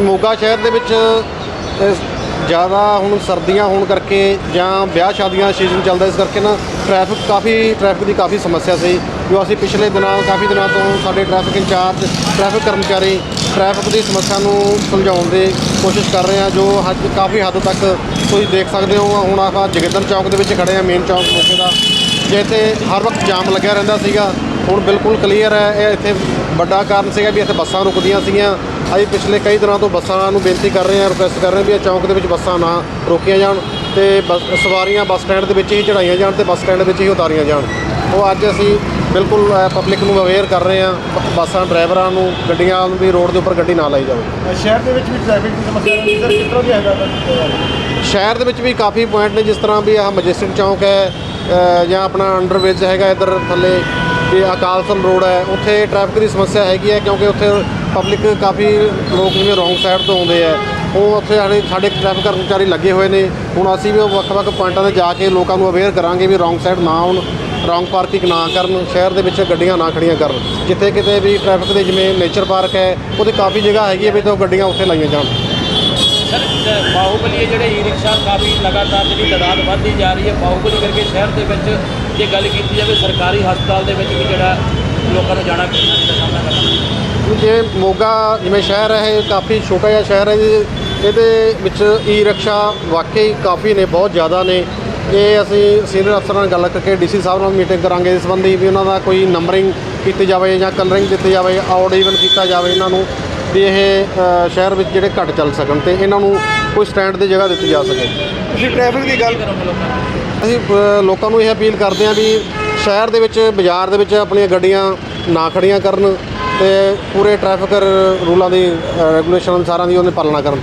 ਮੋਗਾ ਸ਼ਹਿਰ ਦੇ ਵਿੱਚ ਜ਼ਿਆਦਾ ਹੁਣ ਸਰਦੀਆਂ ਹੋਣ ਕਰਕੇ ਜਾਂ ਵਿਆਹ ਸ਼ਾਦੀਆਂ ਸੀਜ਼ਨ ਚੱਲਦਾ, ਇਸ ਕਰਕੇ ਨਾ ਟ੍ਰੈਫਿਕ ਕਾਫੀ ਟ੍ਰੈਫਿਕ ਦੀ ਕਾਫੀ ਸਮੱਸਿਆ ਸੀ। ਜੋ ਅਸੀਂ ਪਿਛਲੇ ਦਿਨਾਂ, ਕਾਫੀ ਦਿਨਾਂ ਤੋਂ ਸਾਡੇ ਟ੍ਰੈਫਿਕ ਇੰਚਾਰਜ ਟ੍ਰੈਫਿਕ ਕਰਮਚਾਰੀ ਟ੍ਰੈਫਿਕ ਦੀ ਸਮੱਸਿਆ ਨੂੰ ਸੁਲਝਾਉਣ ਦੀ ਕੋਸ਼ਿਸ਼ ਕਰ ਰਹੇ ਹਾਂ ਜੋ ਹੱਦ ਕਾਫੀ ਹੱਦ ਤੱਕ ਤੁਸੀਂ ਦੇਖ ਸਕਦੇ ਹੋ, ਹੁਣ ਆਪਾਂ ਜਗਿੰਦਰ ਚੌਕ ਦੇ ਵਿੱਚ ਖੜੇ ਹਾਂ ਮੇਨ ਚੌਕ ਮੋਗੇ ਦਾ ਜੇ ਇੱਥੇ ਹਰ ਵਕਤ ਜਾਮ ਲੱਗਿਆ ਰਹਿੰਦਾ ਸੀਗਾ। ਹੁਣ ਬਿਲਕੁਲ ਕਲੀਅਰ ਹੈ, ਇਹ ਇੱਥੇ ਵੱਡਾ ਕਾਰਨ ਸੀਗਾ ਵੀ ਇੱਥੇ ਬੱਸਾਂ ਰੁਕਦੀਆਂ ਸੀਗੀਆਂ। ਅਸੀਂ ਪਿਛਲੇ ਕਈ ਦਿਨਾਂ ਤੋਂ ਬੱਸਾਂ ਨੂੰ ਬੇਨਤੀ ਕਰ ਰਹੇ ਹਾਂ ਰਿਕੁਐਸਟ ਕਰ ਰਹੇ ਹਾਂ ਵੀ ਇਹ ਚੌਂਕ ਦੇ ਵਿੱਚ ਬੱਸਾਂ ਨਾ ਰੋਕੀਆਂ ਜਾਣ ਤੇ ਸਵਾਰੀਆਂ ਬੱਸ ਸਟੈਂਡ ਦੇ ਵਿੱਚ ਹੀ ਚੜਾਈਆਂ ਜਾਣ ਤੇ ਬੱਸ ਸਟੈਂਡ ਵਿੱਚ ਹੀ ਉਤਾਰੀਆਂ ਜਾਣ। ਉਹ ਅੱਜ ਅਸੀਂ ਬਿਲਕੁਲ ਪਬਲਿਕ ਨੂੰ ਅਵੇਅਰ ਕਰ ਰਹੇ ਹਾਂ ਬੱਸਾਂ ਡਰਾਈਵਰਾਂ ਨੂੰ ਗੱਡੀਆਂ ਨੂੰ ਵੀ ਰੋਡ ਦੇ ਉੱਪਰ ਗੱਡੀ ਨਾ ਲਾਈ ਜਾਵੇ। ਸ਼ਹਿਰ ਦੇ ਵਿੱਚ ਵੀ ਟ੍ਰੈਫਿਕ ਦੀ ਸਮੱਸਿਆ ਰਹਿੰਦੀ ਸਰ ਕਿਸ ਤਰ੍ਹਾਂ ਦੀ ਹੈਗਾ ਸ਼ਹਿਰ ਦੇ ਵਿੱਚ ਵੀ ਕਾਫੀ ਪੁਆਇੰਟ ਨੇ ਜਿਸ ਤਰ੍ਹਾਂ ਵੀ ਆਹ ਮੈਜਿਸਟਿਕ ਚੌਂਕ ਹੈ ਜਾਂ ਆਪਣਾ ਅੰਡਰਬ੍ਰਿਜ ਹੈਗਾ ਇੱਧਰ ਥੱਲੇ ਤੇ ਅਕਾਲਸਨ ਰੋਡ ਹੈ ਉੱਥੇ ਟ੍ਰੈਫਿਕ ਦੀ ਸਮੱਸਿਆ ਹੈਗੀ ਹੈ ਕਿਉਂਕਿ ਉੱਥੇ ਪਬਲਿਕ ਕਾਫੀ ਲੋਕ ਜਿਵੇਂ ਰੋਂਗ ਸਾਈਡ ਤੋਂ ਆਉਂਦੇ ਆ, ਉਹ ਉੱਥੇ ਸਾਡੇ ਸਾਡੇ ਟ੍ਰੈਫਿਕ ਕਰਮਚਾਰੀ ਲੱਗੇ ਹੋਏ ਨੇ। ਹੁਣ ਅਸੀਂ ਵੀ ਉਹ ਵੱਖ-ਵੱਖ ਪੁਆਇੰਟਾਂ ਤੇ ਜਾ ਕੇ ਲੋਕਾਂ ਨੂੰ ਅਵੇਅਰ ਕਰਾਂਗੇ ਵੀ ਰੋਂਗ ਸਾਈਡ ਨਾ ਆਉਣ, ਰੋਂਗ ਪਾਰਕਿੰਗ ਨਾ ਕਰਨ, ਸ਼ਹਿਰ ਦੇ ਵਿੱਚ ਗੱਡੀਆਂ ਨਾ ਖੜੀਆਂ ਕਰਨ। ਜਿੱਥੇ ਕਿਤੇ ਵੀ ਟ੍ਰੈਫਿਕ ਦੇ ਜਿਵੇਂ ਨੇਚਰ ਪਾਰਕ ਹੈ, ਉਹਦੇ ਕਾਫੀ ਜਗ੍ਹਾ ਹੈਗੀ ਹੈ ਵੀ ਤਾਂ ਗੱਡੀਆਂ ਉੱਥੇ ਲਾਈਆਂ ਜਾਣ। ਸਰ ਬਾਹੂਬਲੀ ਜਿਹੜੇ ਈ ਰਿਕਸ਼ਾ ਕਾਫੀ ਲਗਾਤਾਰ ਜਿਹੜੀ ਤਾਦਾਦ ਵੱਧਦੀ ਜਾ ਰਹੀ ਹੈ। ਬਾਹੂਬਲੀ ਕਰਕੇ ਸ਼ਹਿਰ ਦੇ ਵਿੱਚ ਜੇ ਗੱਲ ਕੀਤੀ ਜਾਵੇ, ਸਰਕਾਰੀ ਹਸਪਤਾਲ ਦੇ ਵਿੱਚ ਵੀ ਜਿਹੜਾ ਲੋਕਾਂ ਨੂੰ ਜਾਣਾ ਪੈਂਦਾ ਸਾਹਮਣਾ ਕਰਨਾ ਜੇ ਮੋਗਾ ਜਿਵੇਂ ਸ਼ਹਿਰ ਹੈ ਇਹ ਕਾਫੀ ਛੋਟਾ ਜਿਹਾ ਸ਼ਹਿਰ ਹੈ ਜੀ। ਇਹਦੇ ਵਿੱਚ ਈ ਰਿਕਸ਼ਾ ਵਾਕਈ ਕਾਫੀ ਨੇ ਬਹੁਤ ਜ਼ਿਆਦਾ ਨੇ। ਇਹ ਅਸੀਂ ਸੀਨੀਅਰ ਅਫਸਰਾਂ ਨਾਲ ਗੱਲ ਕਰਕੇ ਡੀਸੀ ਸਾਹਿਬ ਨਾਲ ਮੀਟਿੰਗ ਕਰਾਂਗੇ ਇਸ ਸੰਬੰਧੀ ਵੀ ਉਹਨਾਂ ਦਾ ਕੋਈ ਨੰਬਰਿੰਗ ਕੀਤੀ ਜਾਵੇ ਜਾਂ ਕਲਰਿੰਗ ਦਿੱਤੀ ਜਾਵੇ ਆਊਟ ਈਵਨ ਕੀਤਾ ਜਾਵੇ ਇਹਨਾਂ ਨੂੰ ਵੀ ਇਹ ਸ਼ਹਿਰ ਵਿੱਚ ਜਿਹੜੇ ਘੱਟ ਚੱਲ ਸਕਣ ਤੇ ਇਹਨਾਂ ਨੂੰ ਕੋਈ ਸਟੈਂਡ ਦੀ ਜਗ੍ਹਾ ਦਿੱਤੀ ਜਾ ਸਕੇ। ਤੁਸੀਂ ਟ੍ਰੈਫਿਕ ਦੀ ਗੱਲ ਅਸੀਂ ਲੋਕਾਂ ਨੂੰ ਇਹ ਅਪੀਲ ਕਰਦੇ ਹਾਂ ਵੀ ਸ਼ਹਿਰ ਦੇ ਵਿੱਚ ਬਾਜ਼ਾਰ ਦੇ ਵਿੱਚ ਆਪਣੀਆਂ ਗੱਡੀਆਂ ਨਾ ਖੜੀਆਂ ਕਰਨ। ਤੇ ਪੂਰੇ ਟ੍ਰੈਫਿਕ ਰੂਲਾਂ ਦੀ ਰੈਗੂਲੇਸ਼ਨ ਅਨੁਸਾਰਾਂ ਦੀ ਉਹਨੇ ਪਾਲਣਾ ਕਰਨ